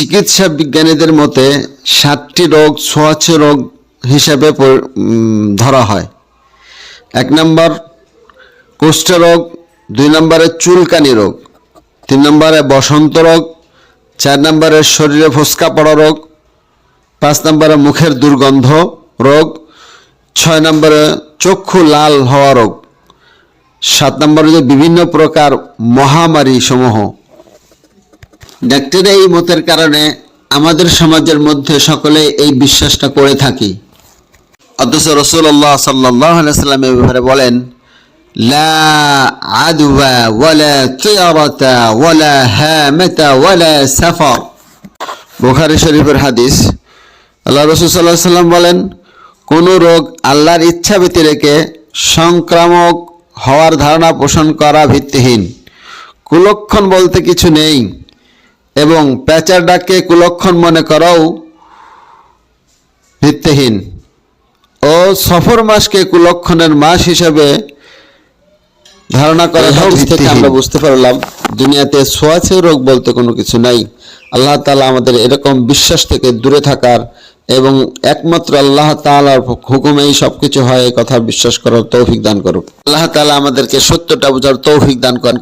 চিকিৎসা বিজ্ঞানীদের মতে, সাতটি রোগ ছোঁয়াচে রোগ হিসাবে ধরা হয়। এক নম্বর, কুষ্ঠরোগ, দুই নম্বরে চুলকানি রোগ, তিন নম্বরে বসন্ত রোগ, চার নম্বরে শরীরে ফোসকা পড়া রোগ, পাঁচ নম্বরে মুখের দুর্গন্ধ রোগ, ছয় নম্বরে চক্ষু লাল হওয়া রোগ, সাত নম্বরে বিভিন্ন প্রকার মহামারী সমূহ ডাক্তারের এই মতের কারণে আমাদের সমাজের মধ্যে সকলে এই বিশ্বাসটা করে থাকি। অথচ রসুল্লাহ সাল্লাহ সাল্লাম এ ব্যাপারে বলেন, লা আদওয়া ওয়ালা তিয়ারাতা ওয়ালা হামাতা ওয়ালা সাফর। বুখারী শরীফের হাদিস, আল্লাহ রসুল বলেন, কোনো রোগ আল্লাহর ইচ্ছা ব্যতিরেকে সংক্রামক হওয়ার ধারণা পোষণ করা ভিত্তিহীন। কুলক্ষণ বলতে কিছু নেই। এবং প্যাচার ডাককে কুলক্ষণ মনে করাও ভিত্তিহীন। ও সফর মাসকে কুলক্ষণের মাস হিসেবে ধারণা করা হাদিস থেকে আমরা বুঝতে পারলাম দুনিয়াতে ছোঁয়াছে রোগ বলতে কোনো কিছু নাই। আল্লাহ তালা আমাদের এরকম বিশ্বাস থেকে দূরে থাকার এবং একমাত্র আল্লাহ তাআলার হুকুমেই সবকিছু হয় এই কথা বিশ্বাস করার তৌফিক দান করুক। আল্লাহ তালা আমাদেরকে সত্যটা বোঝার তৌফিক দান করেন।